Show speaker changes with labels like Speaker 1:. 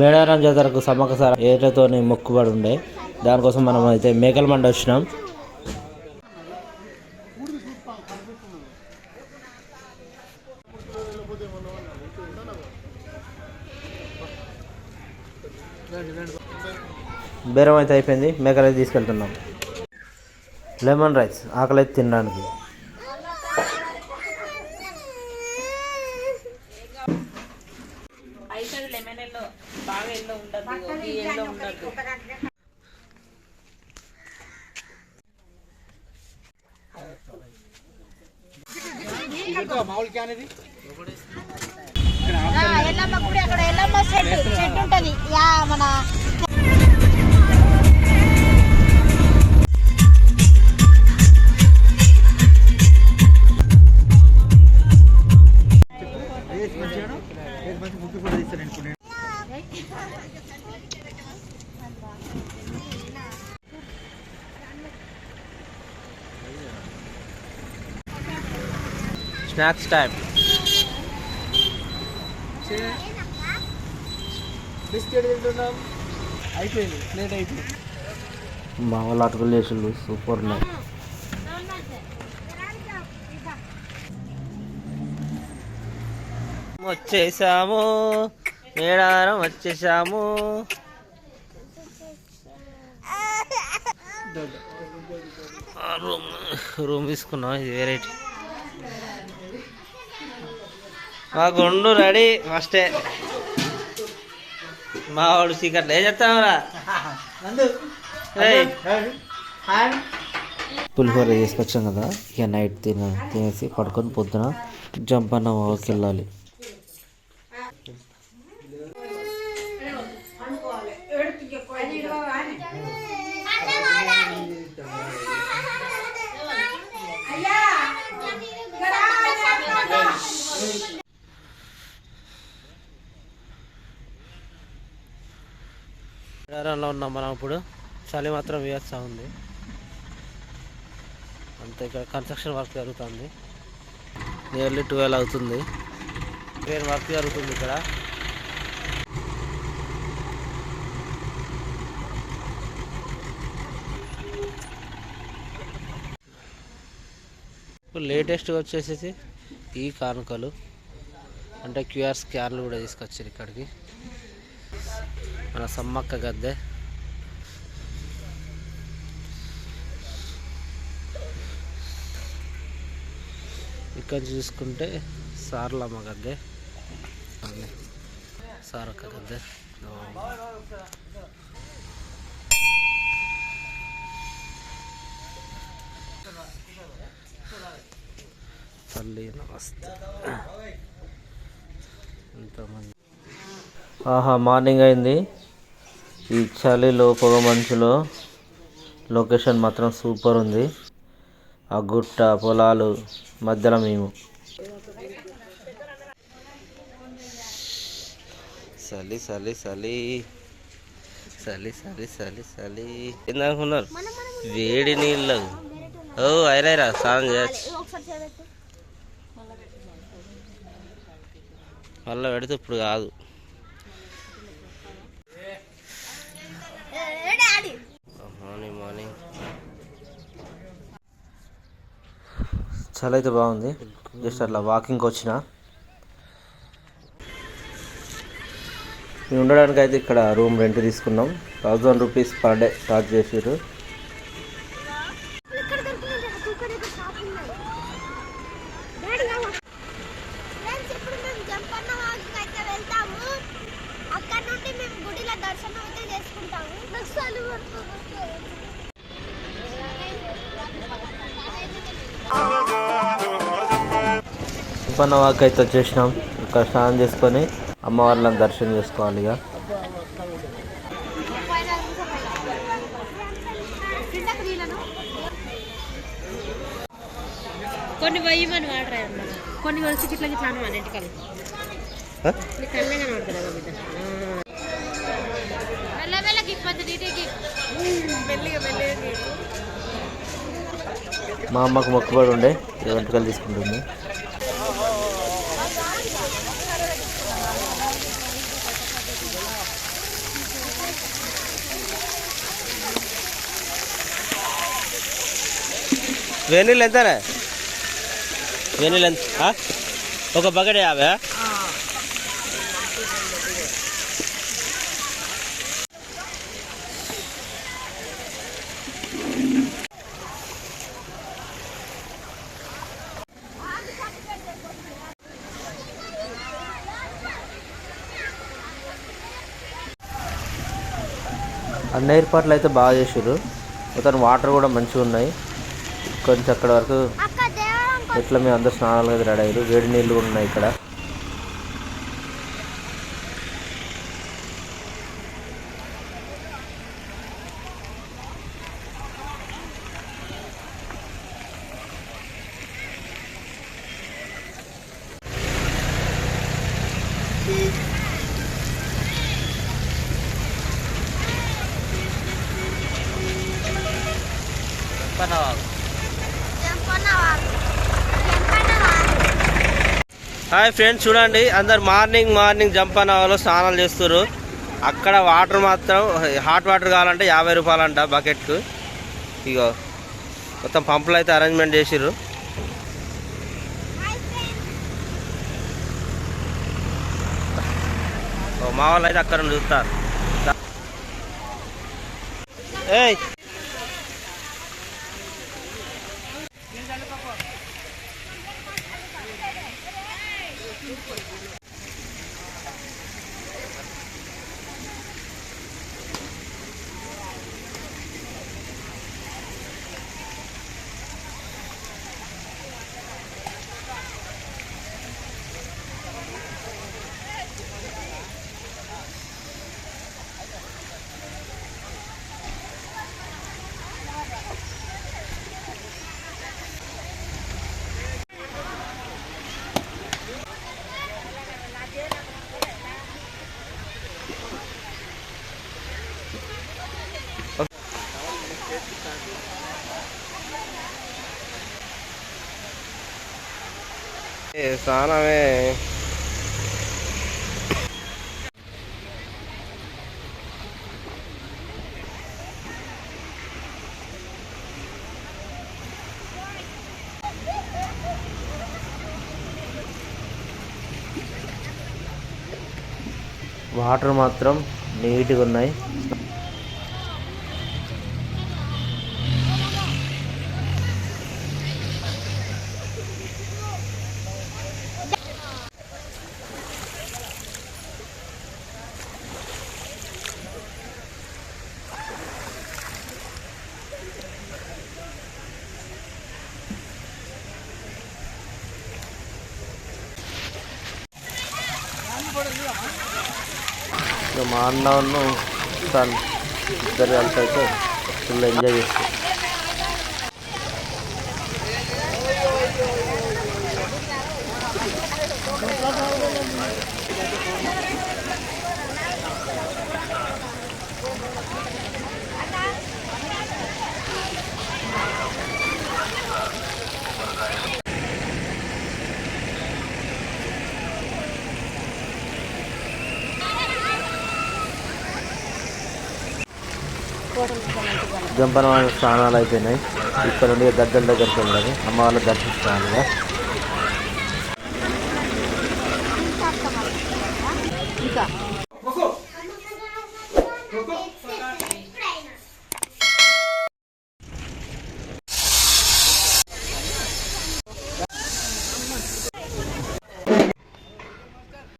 Speaker 1: మేడారం జాతరకు సమ్మక సార ఏటతోని మొక్కుబడి ఉండే. దానికోసం మనం అయితే మేకల మండ వచ్చినాం. బేరం అయితే అయిపోయింది. మేకలు అయితే తీసుకెళ్తున్నాం. లెమన్ రైస్ ఆకలి అయితే తినడానికి
Speaker 2: అయితే లెమన్ ఎల్లో బాగా ఎల్లో ఉండదు ఈ ఎల్లో ఉండదు
Speaker 3: ఎల్లమ్మ గుడి అక్కడ ఎల్లమ్మ చెట్టు చెట్టు ఉంటది. యా మన
Speaker 1: స్నాక్స్ టైం
Speaker 4: బిస్కెట్ తింటున్నాం. అయిపోయింది ప్లేట్ అయిపోయింది.
Speaker 1: మా వాళ్ళు అటుకులు వేసులు సూపర్ ఉన్నాయి. వచ్చేసాము మేడారం వచ్చేసాము. రూమ్ రూమ్ తీసుకున్నాం ఇది వెరైటీ మా గుండు రెడీ ఫస్టే. మా వాడు సీకట్లు ఏం చెప్తామరా పులిహోర తీసుకొచ్చాం కదా. ఇక నైట్ తిన తినేసి పడుకొని పొద్దున జంప్ అన్న వాకి వెళ్ళాలి మేడారంలో ఉన్నాం మనం ఇప్పుడు. చలి మాత్రం వేస్తూ ఉంది. అంతే ఇక్కడ కన్స్ట్రక్షన్ వర్క్ జరుగుతుంది. నియర్లీ ట్వెల్వ్ అవుతుంది. వేరే వర్క్ జరుగుతుంది ఇక్కడ. ఇప్పుడు లేటెస్ట్గా వచ్చేసేసి ఈ కానుకలు. అంటే క్యూఆర్ స్కాన్లు కూడా తీసుకొచ్చారు ఇక్కడికి. మన సమ్మక్క గద్దె. ఇక్కడ చూసుకుంటే సార్లమ్మ గద్దె. సారక్క గద్దె. తల్లి నమస్తే. ఎంతమంది ఆహా మార్నింగ్ అయింది. ఈ చలిలో పొగ మంచులో లొకేషన్ మాత్రం సూపర్ ఉంది. ఆ గుట్ట పొలాలు మధ్యలో మేము. చలి చలి చలి చలి చలి చలి చలి ఏందనుకున్నారు? వేడి నీళ్ళు. ఓ అయిరాయిరా స్నానం చేయచ్చు. మళ్ళీ పెడితే ఇప్పుడు కాదు మార్నింగ్ మార్నింగ్ చాలా అయితే బాగుంది. జస్ట్ అట్లా వాకింగ్కి వచ్చిన. మేము ఉండడానికి అయితే ఇక్కడ రూమ్ రెంట్ తీసుకున్నాం. Thousand rupees per day charge చేసారు సుపన్న వాక్ అయితే వచ్చేసినాం ఇక్కడ స్నానం చేసుకొని అమ్మవార్లను దర్శనం చేసుకోవాలి ఇక.
Speaker 2: కొన్ని వెయ్యమని వాడరా అన్న కొన్ని వచ్చి ఇట్లా ఇట్లా అనమాట ఇంటికల్ నీ కళ్ళే కనబడుతుంది కదా బిడ్డ? మెల్లమెల్లకి ఇప్పటి నీటికి మెల్లిగా మెల్లిగా
Speaker 1: మా అమ్మకు మొక్కుబడి ఉండే. వంటకాలు తీసుకుంటుంది. వేనీళ్ళు ఎంతనే వేనీళ్ళు ఎంత ఒక బకెట్ యాభై అన్ని ఏర్పాట్లు అయితే బాగా చేసారు అతను వాటర్ కూడా మంచిగా ఉన్నాయి. కొంచెం అక్కడ వరకు ఎట్లా మేము అందరు స్నానాలు అయితే రెడీ అయ్యారు. వేడి నీళ్ళు కూడా ఉన్నాయి ఇక్కడ. హాయ్ ఫ్రెండ్స్ చూడండి. అందరు మార్నింగ్ మార్నింగ్ జంప్ అన్న వాళ్ళు స్నానాలు చేస్తారు అక్కడ వాటర్ మాత్రం హాట్ వాటర్ కావాలంటే యాభై రూపాయలు అంట బకెట్కు. ఇగో మొత్తం పంపులు అయితే అరేంజ్మెంట్ చేసిర్రు. ఓ, మా వాళ్ళు అయితే అక్కడ నుండి చూస్తారు. ఏయ్ ఏ, స్నానమే. వాటర్ మాత్రం నీట్గా ఉన్నాయి. ఇక మా అన్న ఇద్దరు కలిసి అయితే ఫుల్ ఎంజాయ్ చేస్తాం జంపన స్నానాలు అయిపోయినాయి. ఇక్కడ నుండి దగ్గర దగ్గరికి వెళ్ళాలి. అమ్మ వాళ్ళు దర్శిస్తాను
Speaker 2: ఇంకా